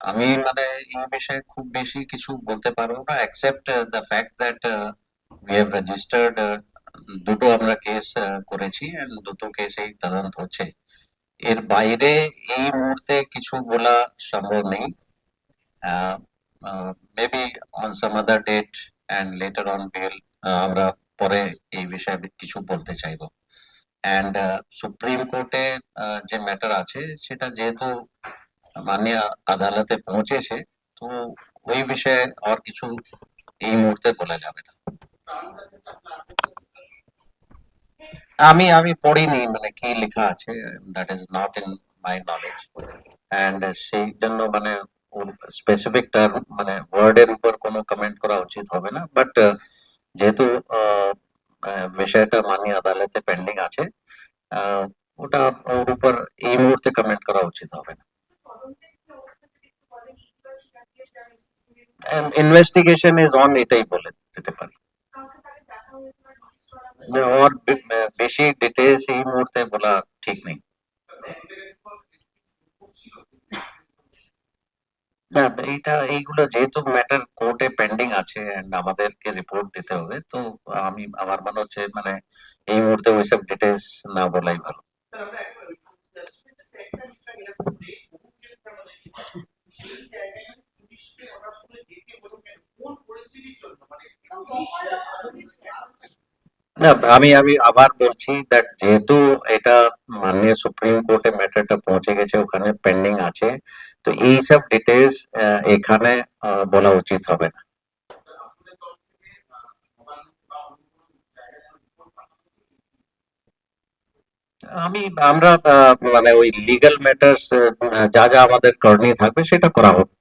আমি মানে এই বিষয়ে খুব বেশি কিছু বলতে পারব না except the fact that we have registered দুটো আমরা কেস করেছি এন্ড দুটো কেসেই তদন্ত হচ্ছে। এর বাইরে এই মুহূর্তে কিছু বলা সম্ভব নেই। Maybe on some other date and letter on bill আমরা পরে এই বিষয়ে কিছু বলতে চাইব। অ্যান্ড সুপ্রিম কোর্টে যে ম্যাটার আছে, সেটা যেহেতু মাননীয় আদালতে পৌঁছেছে, তো ওই বিষয়ে আর কিছু এই মুহূর্তে বলা যাবে না। আমি আমি পড়িনি মানে কি লেখা আছে that is not in my knowledge and সেই জন্য মানে স্পেসিফিক টার্ম মানে ওয়ার্ডের উপর কোনো কমেন্ট করা উচিত হবে না বাট যেহেতু বিষয়টা মাননীয় আদালতে পেন্ডিং আছে ওটা ওর উপর এই মুহূর্তে কমেন্ট করা উচিত হবে না। ইনভেস্টিগেশন ইজ অন এটাই বলে দিতে পারি ওর বেশি ডিটেলস এই মুহূর্তে বলা ঠিক নেই না এইটা এইগুলো যেহেতু ম্যাটার কোর্টে পেন্ডিং আছে এন্ড আমাদেরকে রিপোর্ট দিতে হবে তো আমি আমার মনে হচ্ছে মানে এই মুহূর্তে ওইসব ডিটেলস না বলাই ভালো না, আমি আমি আবার বলছি দ্যাট যেহেতু এটা মাননীয় সুপ্রিম কোর্টে ম্যাটারটা পৌঁছে গেছে, ওখানে পেন্ডিং আছে, তো এই সব ডিটেলস এখানে বলা উচিত হবে না। আমি, আমরা মানে ওই লিগ্যাল ম্যাটার্স যা যা আমাদের করণীয় থাকবে, সেটা করা হবে